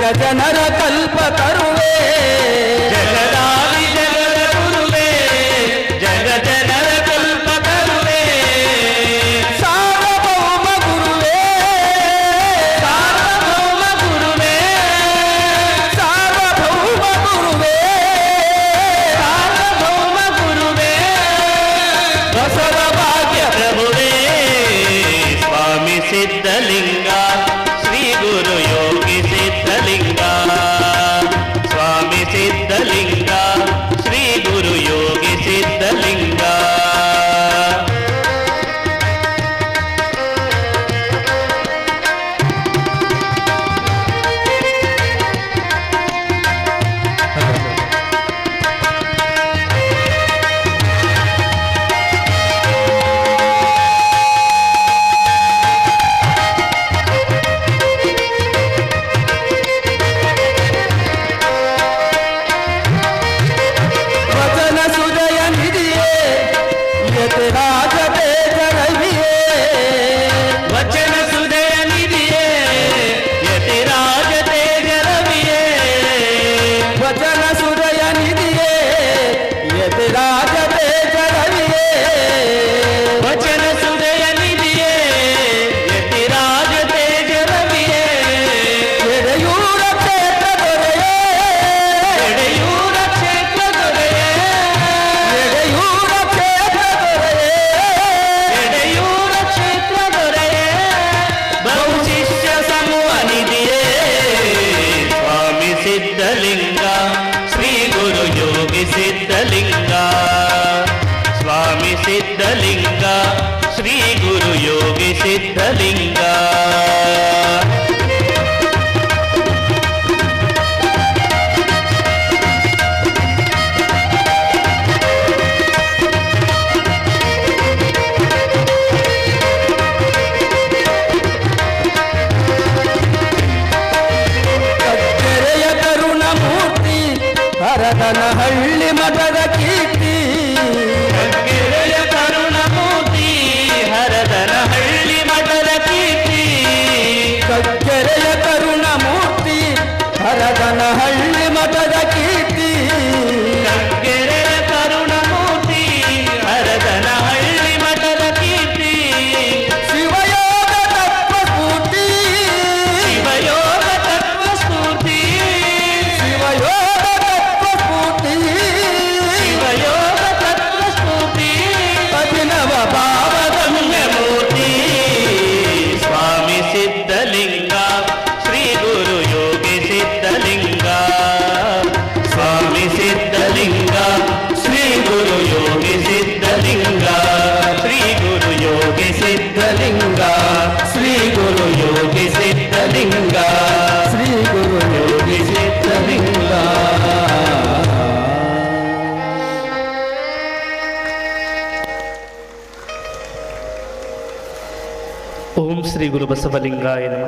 जग जनर कल्प तरुवे जग सिद्धलिङ्गा श्रीगुरुयोगे सिद्धलिङ्गा ಕರದನ ಹಳ್ಳಿ ಮಠದ ಹಳ್ಳಿ ಮಠದ ಕೀ योगि सिद्धलिङ्गा श्रीगुरु योगि सिद्धलिङ्गा श्रीगुरु योगि सिद्धलिङ्गा ఓం శ్రీ గురు బసవలింగాయ నమ